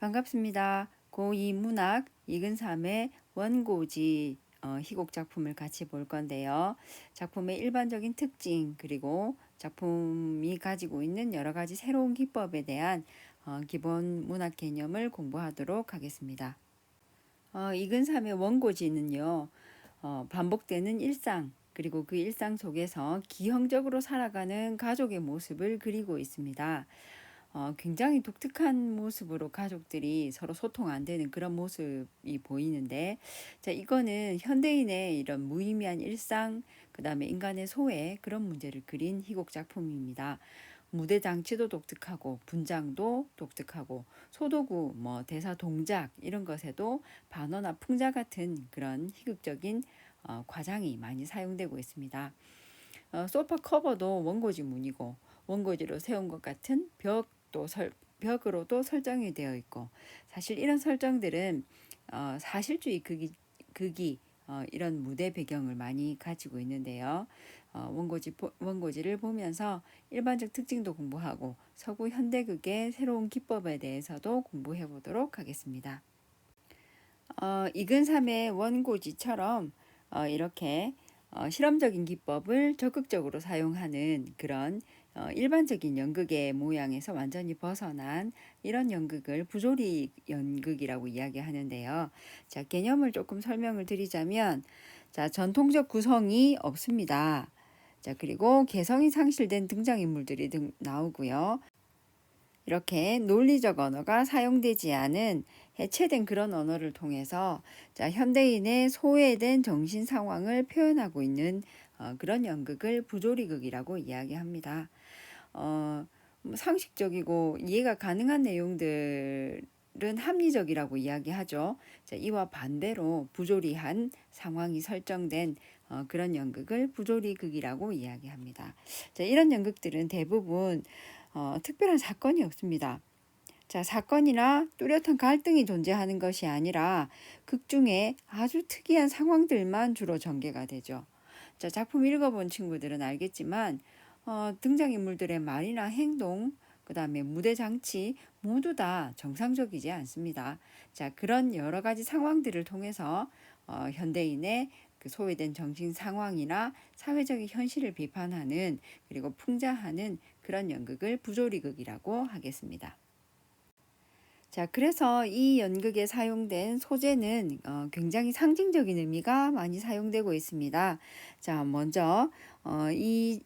반갑습니다. 고2 문학 이근삼의 원고지 어, 희곡 작품을 같이 볼 건데요. 작품의 일반적인 특징 그리고 작품이 가지고 있는 여러 가지 새로운 기법에 대한 어, 기본 문학 개념을 공부하도록 하겠습니다. 어, 이근삼의 원고지는요. 어, 반복되는 일상 그리고 그 일상 속에서 기형적으로 살아가는 가족의 모습을 그리고 있습니다. 어, 굉장히 독특한 모습으로 가족들이 서로 소통 안 되는 그런 모습이 보이는데, 자, 이거는 현대인의 이런 무의미한 일상, 그 다음에 인간의 소외, 그런 문제를 그린 희곡 작품입니다. 무대 장치도 독특하고, 분장도 독특하고, 소도구, 뭐, 대사 동작, 이런 것에도 반어나 풍자 같은 그런 희극적인 어, 과장이 많이 사용되고 있습니다. 어, 소파 커버도 원고지 문이고, 원고지로 세운 것 같은 벽 또 설, 벽으로도 설정이 되어 있고 사실 이런 설정들은 어, 사실주의 극이, 극이 어, 이런 무대 배경을 많이 가지고 있는데요. 어, 원고지 원고지를 보면서 일반적 특징도 공부하고 서구 현대극의 새로운 기법에 대해서도 공부해 보도록 하겠습니다. 어, 이근삼의 원고지처럼 어, 이렇게 어, 실험적인 기법을 적극적으로 사용하는 그런 어, 일반적인 연극의 모양에서 완전히 벗어난 이런 연극을 부조리 연극이라고 이야기하는데요. 자, 개념을 조금 설명을 드리자면, 자, 전통적 구성이 없습니다. 자, 그리고 개성이 상실된 등장인물들이 등, 나오고요. 이렇게 논리적 언어가 사용되지 않은 해체된 그런 언어를 통해서 자, 현대인의 소외된 정신 상황을 표현하고 있는 어, 그런 연극을 부조리극이라고 이야기합니다. 어, 뭐 상식적이고 이해가 가능한 내용들은 합리적이라고 이야기하죠. 자, 이와 반대로 부조리한 상황이 설정된 어, 그런 연극을 부조리극이라고 이야기합니다. 자, 이런 연극들은 대부분 어, 특별한 사건이 없습니다. 자, 사건이나 뚜렷한 갈등이 존재하는 것이 아니라 극 중에 아주 특이한 상황들만 주로 전개가 되죠. 자, 작품 읽어본 친구들은 알겠지만 어, 등장인물들의 말이나 행동, 그 다음에 무대 장치 모두 다 정상적이지 않습니다. 자, 그런 여러 가지 상황들을 통해서 어, 현대인의 그 소외된 정신 상황이나 사회적인 현실을 비판하는 그리고 풍자하는 그런 연극을 부조리극이라고 하겠습니다. 자, 그래서 이 연극에 사용된 소재는 어, 굉장히 상징적인 의미가 많이 사용되고 있습니다. 자, 먼저 어, 이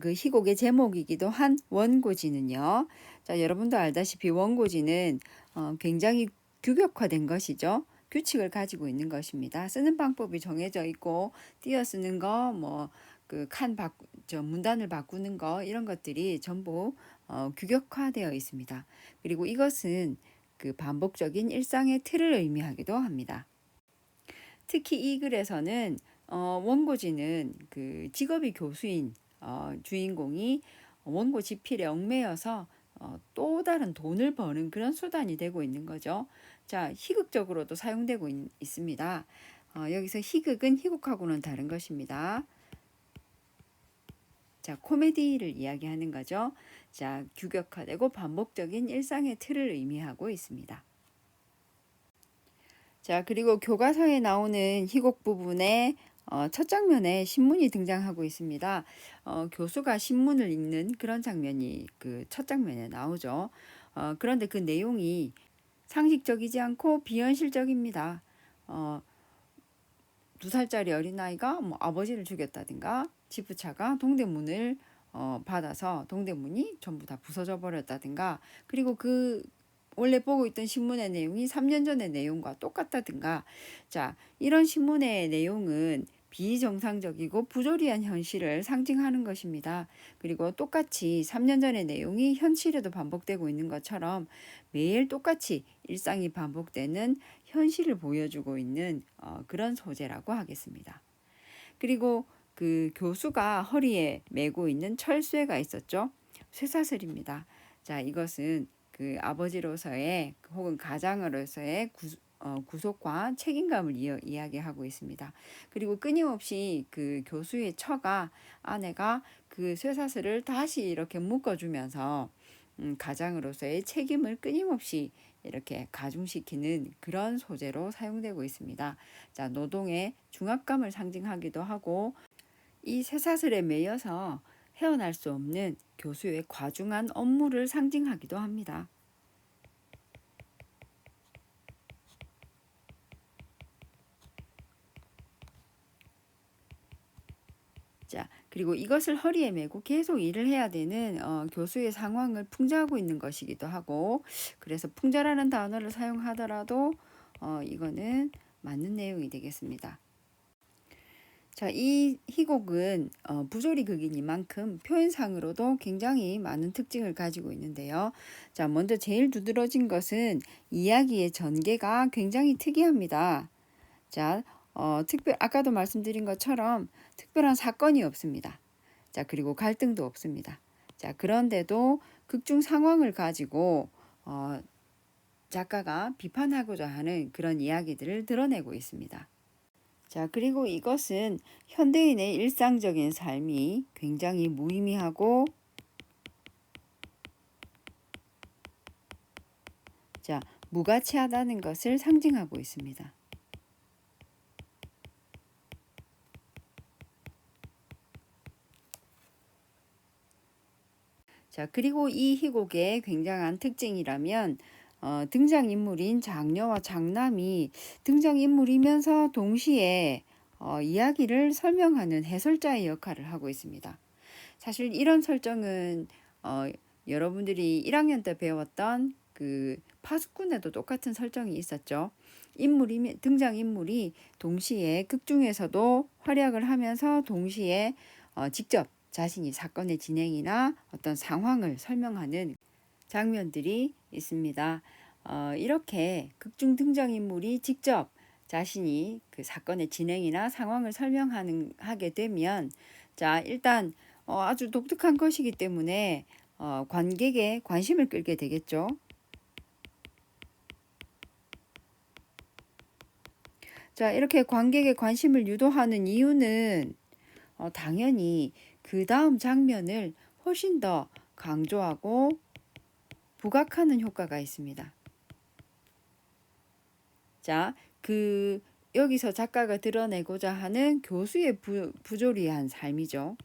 그 희곡의 제목이기도 한 원고지는요. 자, 여러분도 알다시피 원고지는 어, 굉장히 규격화된 것이죠. 규칙을 가지고 있는 것입니다. 쓰는 방법이 정해져 있고 띄어 쓰는 거, 뭐 그 칸 바꾸, 저 문단을 바꾸는 거 이런 것들이 전부 어, 규격화되어 있습니다. 그리고 이것은 그 반복적인 일상의 틀을 의미하기도 합니다. 특히 이 글에서는 어, 원고지는 그 직업이 교수인 어, 주인공이 원고 지필에 얽매여서 어, 또 다른 돈을 버는 그런 수단이 되고 있는 거죠. 자, 희극적으로도 사용되고 있, 습니다 어, 여기서 희극은 희곡하고는 다른 것입니다. 자, 코미디를 이야기하는 거죠. 자, 규격화되고 반복적인 일상의 틀을 의미하고 있습니다. 자, 그리고 교과서에 나오는 희곡 부분에 어, 첫 장면에 신문이 등장하고 있습니다. 어, 교수가 신문을 읽는 그런 장면이 그 첫 장면에 나오죠. 어, 그런데 그 내용이 상식적이지 않고 비현실적입니다. 어, 두 살짜리 어린아이가 뭐 아버지를 죽였다든가 지부차가 동대문을 어, 받아서 동대문이 전부 다 부서져 버렸다든가 그리고 그 원래 보고 있던 신문의 내용이 3년 전의 내용과 똑같다든가 자 이런 신문의 내용은 비정상적이고 부조리한 현실을 상징하는 것입니다. 그리고 똑같이 3년 전의 내용이 현실에도 반복되고 있는 것처럼 매일 똑같이 일상이 반복되는 현실을 보여주고 있는 어, 그런 소재라고 하겠습니다. 그리고 그 교수가 허리에 메고 있는 철쇠가 있었죠. 쇠사슬입니다. 자, 이것은 그 아버지로서의 혹은 가장으로서의 구, 어, 구속과 책임감을 이어, 이야기하고 있습니다. 그리고 끊임없이 그 교수의 처가 아내가 그 쇠사슬을 다시 이렇게 묶어주면서 음, 가장으로서의 책임을 끊임없이 이렇게 가중시키는 그런 소재로 사용되고 있습니다. 자, 노동의 중압감을 상징하기도 하고 이 쇠사슬에 매여서 헤어날 수 없는 교수의 과중한 업무를 상징하기도 합니다. 자, 그리고 이것을 허리에 메고 계속 일을 해야 되는 어, 교수의 상황을 풍자하고 있는 것이기도 하고, 그래서 풍자라는 단어를 사용하더라도 어, 이거는 맞는 내용이 되겠습니다. 자, 이 희곡은 어, 부조리 극이니만큼 표현상으로도 굉장히 많은 특징을 가지고 있는데요. 자, 먼저 제일 두드러진 것은 이야기의 전개가 굉장히 특이합니다. 자, 어, 특별 아까도 말씀드린 것처럼 특별한 사건이 없습니다. 자, 그리고 갈등도 없습니다. 자, 그런데도 극중 상황을 가지고 어, 작가가 비판하고자 하는 그런 이야기들을 드러내고 있습니다. 자, 그리고 이것은 현대인의 일상적인 삶이 굉장히 무의미하고 자, 무가치하다는 것을 상징하고 있습니다. 자, 그리고 이 희곡의 굉장한 특징이라면 어, 등장인물인 장녀와 장남이 등장인물이면서 동시에 어, 이야기를 설명하는 해설자의 역할을 하고 있습니다. 사실 이런 설정은 어, 여러분들이 1학년 때 배웠던 그 파수꾼에도 똑같은 설정이 있었죠. 인물이 등장 인물이 동시에 극 중에서도 활약을 하면서 동시에 어, 직접 자신이 사건의 진행이나 어떤 상황을 설명하는 장면들이 있습니다. 어, 이렇게 극중 등장인물이 직접 자신이 그 사건의 진행이나 상황을 설명하는 하게 되면 자 일단 어, 아주 독특한 것이기 때문에 어, 관객의 관심을 끌게 되겠죠. 자 이렇게 관객의 관심을 유도하는 이유는 어, 당연히 그 다음 장면을 훨씬 더 강조하고 부각하는 효과가 있습니다. 자, 그 여기서 작가가 드러내고자 하는 교수의 부, 부조리한 삶이죠.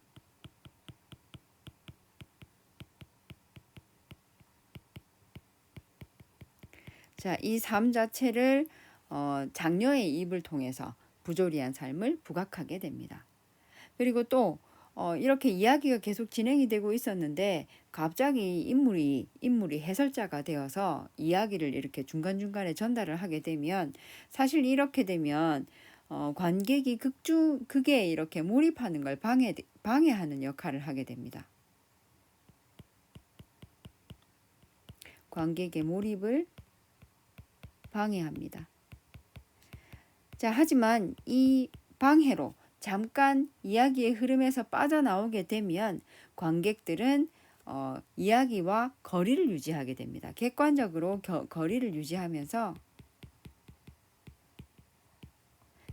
자, 이 삶 자체를 어, 장녀의 입을 통해서 부조리한 삶을 부각하게 됩니다. 그리고 또 어, 이렇게 이야기가 계속 진행이 되고 있었는데 갑자기 인물이 인물이 해설자가 되어서 이야기를 이렇게 중간중간에 전달을 하게 되면 사실 이렇게 되면 어, 관객이 극중 극에 이렇게 몰입하는 걸 방해 방해하는 역할을 하게 됩니다. 관객의 몰입을 방해합니다. 자, 하지만 이 방해로 잠깐 이야기의 흐름에서 빠져나오게 되면 관객들은 어, 이야기와 거리를 유지하게 됩니다. 객관적으로 겨, 거리를 유지하면서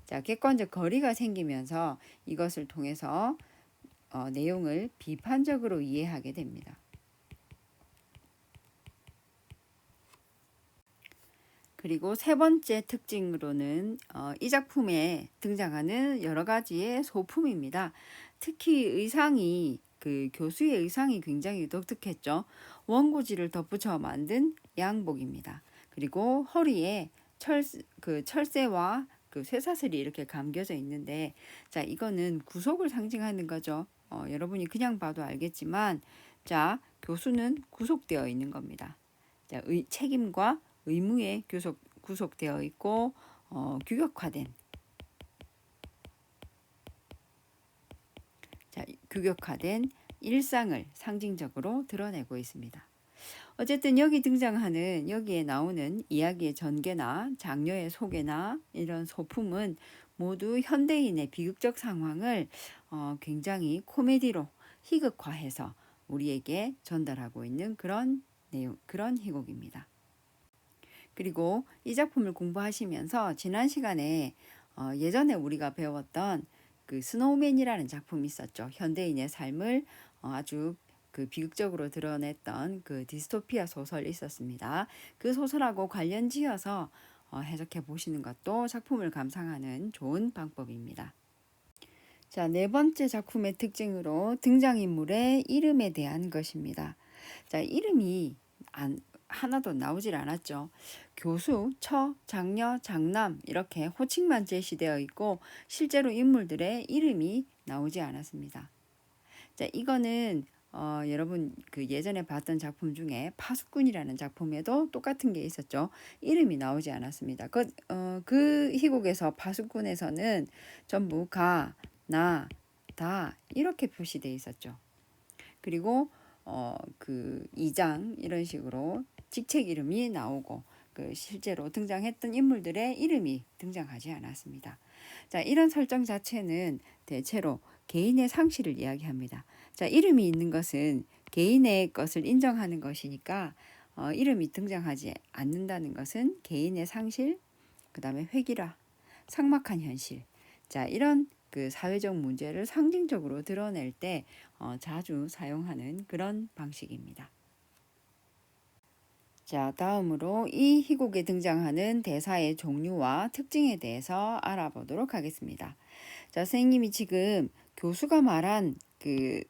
자, 객관적 거리가 생기면서 이것을 통해서 어, 내용을 비판적으로 이해하게 됩니다. 그리고 세 번째 특징으로는 어, 이 작품에 등장하는 여러 가지의 소품입니다. 특히 의상이 그 교수의 의상이 굉장히 독특했죠. 원고지를 덧붙여 만든 양복입니다. 그리고 허리에 철, 그 철새와 그 쇠사슬이 이렇게 감겨져 있는데, 자, 이거는 구속을 상징하는 거죠. 어, 여러분이 그냥 봐도 알겠지만, 자, 교수는 구속되어 있는 겁니다. 자, 의, 책임과 의무에 구속, 구속되어 있고 어, 규격화된 자, 규격화된 일상을 상징적으로 드러내고 있습니다. 어쨌든 여기 등장하는 여기에 나오는 이야기의 전개나 장녀의 소개나 이런 소품은 모두 현대인의 비극적 상황을 어, 굉장히 코미디로 희극화해서 우리에게 전달하고 있는 그런 내용, 그런 희곡입니다. 그리고 이 작품을 공부하시면서 지난 시간에 어, 예전에 우리가 배웠던 그 스노우맨이라는 작품이 있었죠. 현대인의 삶을 어, 아주 그 비극적으로 드러냈던 그 디스토피아 소설이 있었습니다. 그 소설하고 관련 지어서 어, 해석해 보시는 것도 작품을 감상하는 좋은 방법입니다. 자, 네 번째 작품의 특징으로 등장인물의 이름에 대한 것입니다. 자, 이름이 안, 하나도 나오질 않았죠. 교수, 처, 장녀, 장남 이렇게 호칭만 제시되어 있고 실제로 인물들의 이름이 나오지 않았습니다. 자, 이거는 어, 여러분 그 예전에 봤던 작품 중에 파수꾼이라는 작품에도 똑같은 게 있었죠. 이름이 나오지 않았습니다. 그, 어, 그 희곡에서 파수꾼에서는 전부 가, 나, 다 이렇게 표시되어 있었죠. 그리고 어, 그 2장 이런 식으로 직책 이름이 나오고 그 실제로 등장했던 인물들의 이름이 등장하지 않았습니다. 자, 이런 설정 자체는 대체로 개인의 상실을 이야기합니다. 자, 이름이 있는 것은 개인의 것을 인정하는 것이니까 어, 이름이 등장하지 않는다는 것은 개인의 상실, 그 다음에 회기라, 상막한 현실. 자, 이런 그 사회적 문제를 상징적으로 드러낼 때 어, 자주 사용하는 그런 방식입니다. 자, 다음으로 이 희곡에 등장하는 대사의 종류와 특징에 대해서 알아보도록 하겠습니다. 자, 선생님이 지금 교수가 말한 그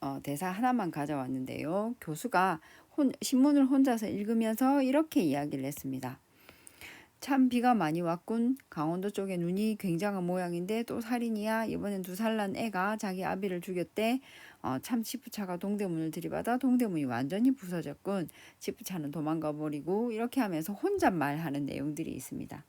어, 대사 하나만 가져왔는데요. 교수가 혼, 신문을 혼자서 읽으면서 이렇게 이야기를 했습니다. 참 비가 많이 왔군. 강원도 쪽에 눈이 굉장한 모양인데 또 살인이야. 이번엔 두 살 난 애가 자기 아비를 죽였대. 어, 참 치프차가 동대문을 들이받아 동대문이 완전히 부서졌군. 치프차는 도망가 버리고 이렇게 하면서 혼잣말하는 내용들이 있습니다.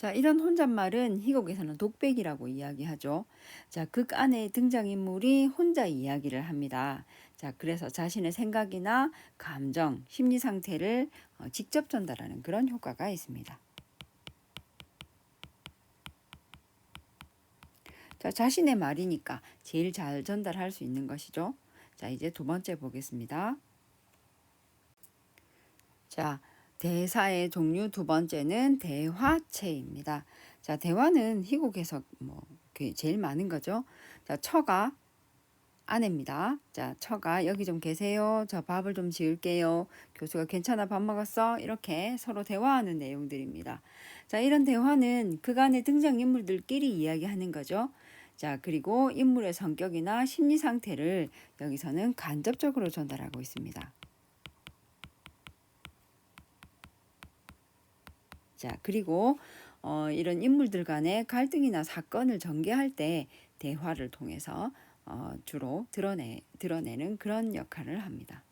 자, 이런 혼잣말은 희곡에서는 독백이라고 이야기하죠. 자, 극 안에 등장인물이 혼자 이야기를 합니다. 자, 그래서 자신의 생각이나 감정, 심리 상태를 어, 직접 전달하는 그런 효과가 있습니다. 자, 자신의 말이니까 제일 잘 전달할 수 있는 것이죠. 자, 이제 두 번째 보겠습니다. 자, 대사의 종류 두 번째는 대화체입니다. 자, 대화는 희곡에서 뭐 제일 많은 거죠. 자, 처가 아내입니다. 자, 처가 여기 좀 계세요. 저 밥을 좀 지을게요. 교수가 괜찮아 밥 먹었어? 이렇게 서로 대화하는 내용들입니다. 자, 이런 대화는 그간의 등장인물들끼리 이야기하는 거죠. 자, 그리고 인물의 성격이나 심리 상태를 여기서는 간접적으로 전달하고 있습니다. 자, 그리고 어, 이런 인물들 간의 갈등이나 사건을 전개할 때 대화를 통해서 어, 주로 드러내, 드러내는 그런 역할을 합니다.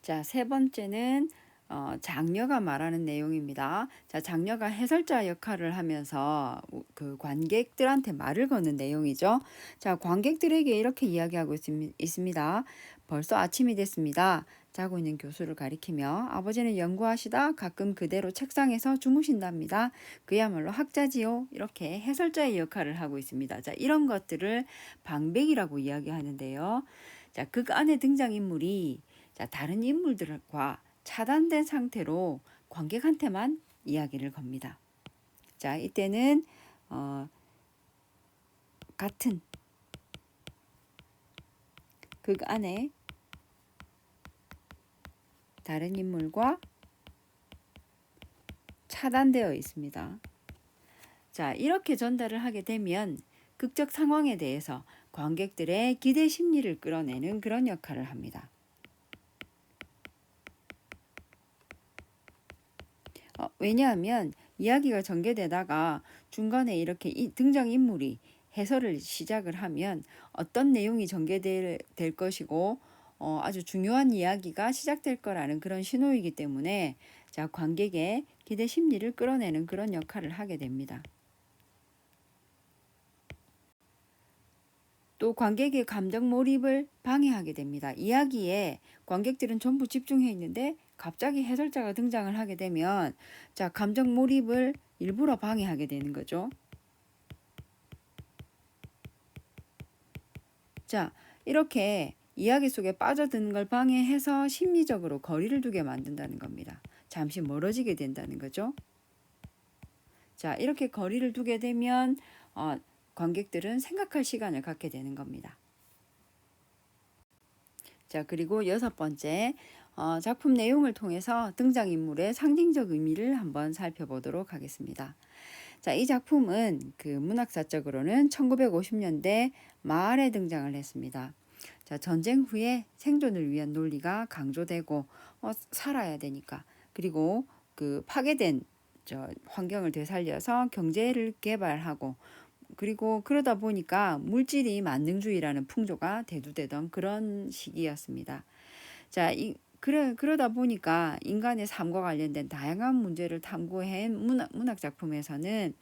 자, 세 번째는 어, 장녀가 말하는 내용입니다. 자, 장녀가 해설자 역할을 하면서 그 관객들한테 말을 거는 내용이죠. 자, 관객들에게 이렇게 이야기하고 있습니다. 벌써 아침이 됐습니다. 자고 있는 교수를 가리키며 아버지는 연구하시다 가끔 그대로 책상에서 주무신답니다. 그야말로 학자지요. 이렇게 해설자의 역할을 하고 있습니다. 자, 이런 것들을 방백이라고 이야기하는데요. 자, 그 안에 등장인물이 자, 다른 인물들과 차단된 상태로 관객한테만 이야기를 겁니다. 자, 이때는 어, 같은 극 안에 다른 인물과 차단되어 있습니다. 자, 이렇게 전달을 하게 되면 극적 상황에 대해서 관객들의 기대 심리를 끌어내는 그런 역할을 합니다. 어, 왜냐하면 이야기가 전개되다가 중간에 이렇게 등장인물이 해설을 시작을 하면 어떤 내용이 전개될 것이고 어, 아주 중요한 이야기가 시작될 거라는 그런 신호이기 때문에 자 관객의 기대 심리를 끌어내는 그런 역할을 하게 됩니다. 또 관객의 감정 몰입을 방해하게 됩니다. 이야기에 관객들은 전부 집중해 있는데 갑자기 해설자가 등장을 하게 되면 자 감정 몰입을 일부러 방해하게 되는 거죠. 자 이렇게 이야기 속에 빠져드는 걸 방해해서 심리적으로 거리를 두게 만든다는 겁니다. 잠시 멀어지게 된다는 거죠. 자, 이렇게 거리를 두게 되면 어, 관객들은 생각할 시간을 갖게 되는 겁니다. 자, 그리고 여섯 번째, 어, 작품 내용을 통해서 등장인물의 상징적 의미를 한번 살펴보도록 하겠습니다. 자, 이 작품은 그 문학사적으로는 1950년대 말에 등장을 했습니다. 자, 전쟁 후에 생존을 위한 논리가 강조되고 어, 살아야 되니까 그리고 그 파괴된 저 환경을 되살려서 경제를 개발하고 그리고 그러다 보니까 물질이 만능주의라는 풍조가 대두되던 그런 시기였습니다. 자, 이 그래 그러다 보니까 인간의 삶과 관련된 다양한 문제를 탐구한 문학, 문학 작품에서는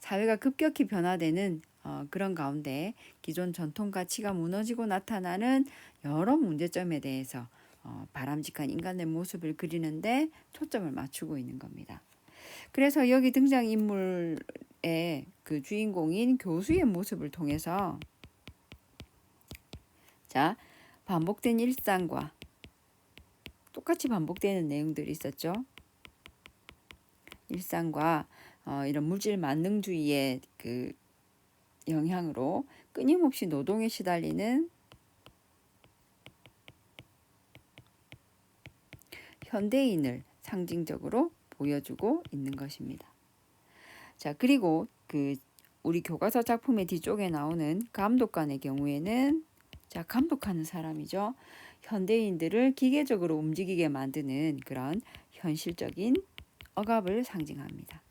사회가 급격히 변화되는 어, 그런 가운데 기존 전통 가치가 무너지고 나타나는 여러 문제점에 대해서 어, 바람직한 인간의 모습을 그리는데 초점을 맞추고 있는 겁니다. 그래서 여기 등장 인물의 그 주인공인 교수의 모습을 통해서 자 반복된 일상과 똑같이 반복되는 내용들이 있었죠. 일상과 어, 이런 물질 만능주의의 그 영향으로 끊임없이 노동에 시달리는 현대인을 상징적으로 보여주고 있는 것입니다. 자, 그리고 그 우리 교과서 작품의 뒤쪽에 나오는 감독관의 경우에는 자, 감독하는 사람이죠. 현대인들을 기계적으로 움직이게 만드는 그런 현실적인 억압을 상징합니다.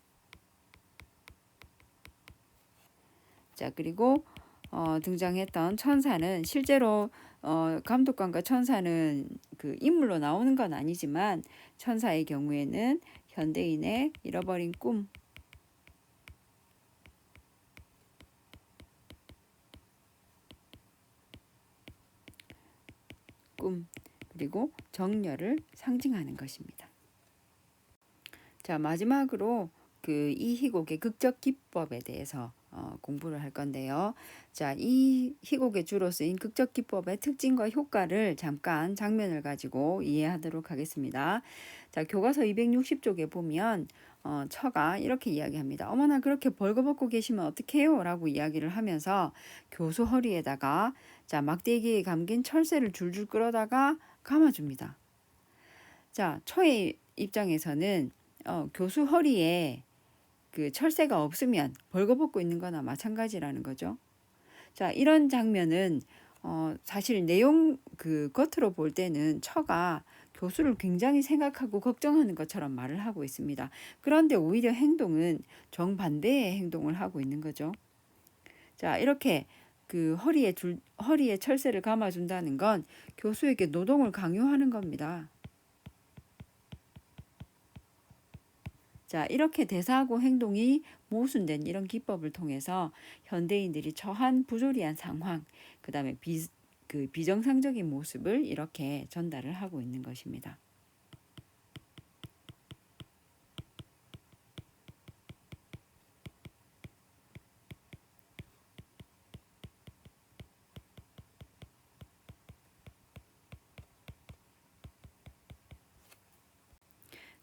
자, 그리고 어, 등장했던 천사는 실제로 어, 감독관과 천사는 그 인물로 나오는 건 아니지만 천사의 경우에는 현대인의 잃어버린 꿈, 꿈 그리고 정열을 상징하는 것입니다. 자 마지막으로 그 이희곡의 극적 기법에 대해서 어, 공부를 할 건데요. 자, 이 희곡에 주로 쓰인 극적 기법의 특징과 효과를 잠깐 장면을 가지고 이해하도록 하겠습니다. 자, 교과서 260쪽에 보면 어, 처가 이렇게 이야기합니다. 어머나 그렇게 벌거벗고 계시면 어떡해요? 라고 이야기를 하면서 교수 허리에다가 자, 막대기에 감긴 철새를 줄줄 끌어다가 감아줍니다. 자, 처의 입장에서는 어, 교수 허리에 그 철새가 없으면 벌거벗고 있는 거나 마찬가지라는 거죠. 자, 이런 장면은 어, 사실 내용 그 겉으로 볼 때는 처가 교수를 굉장히 생각하고 걱정하는 것처럼 말을 하고 있습니다. 그런데 오히려 행동은 정반대의 행동을 하고 있는 거죠. 자, 이렇게 그 허리에 줄, 허리에 철새를 감아준다는 건 교수에게 노동을 강요하는 겁니다. 자, 이렇게 대사하고 행동이 모순된 이런 기법을 통해서 현대인들이 처한 부조리한 상황, 그 다음에 비, 그 비정상적인 모습을 이렇게 전달을 하고 있는 것입니다.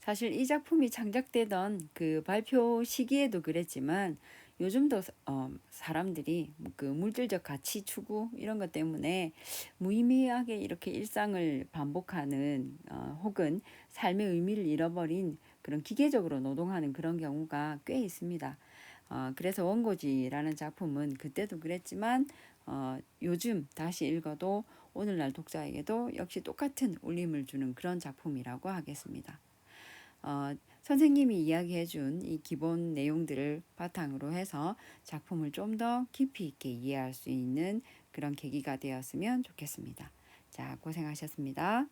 사실 이 작품이 창작되던 그 발표 시기에도 그랬지만 요즘도 어, 사람들이 그 물질적 가치 추구 이런 것 때문에 무의미하게 이렇게 일상을 반복하는 어, 혹은 삶의 의미를 잃어버린 그런 기계적으로 노동하는 그런 경우가 꽤 있습니다. 어, 그래서 원고지라는 작품은 그때도 그랬지만 어, 요즘 다시 읽어도 오늘날 독자에게도 역시 똑같은 울림을 주는 그런 작품이라고 하겠습니다. 어, 선생님이 이야기해 준 이 기본 내용들을 바탕으로 해서 작품을 좀 더 깊이 있게 이해할 수 있는 그런 계기가 되었으면 좋겠습니다. 자, 고생하셨습니다.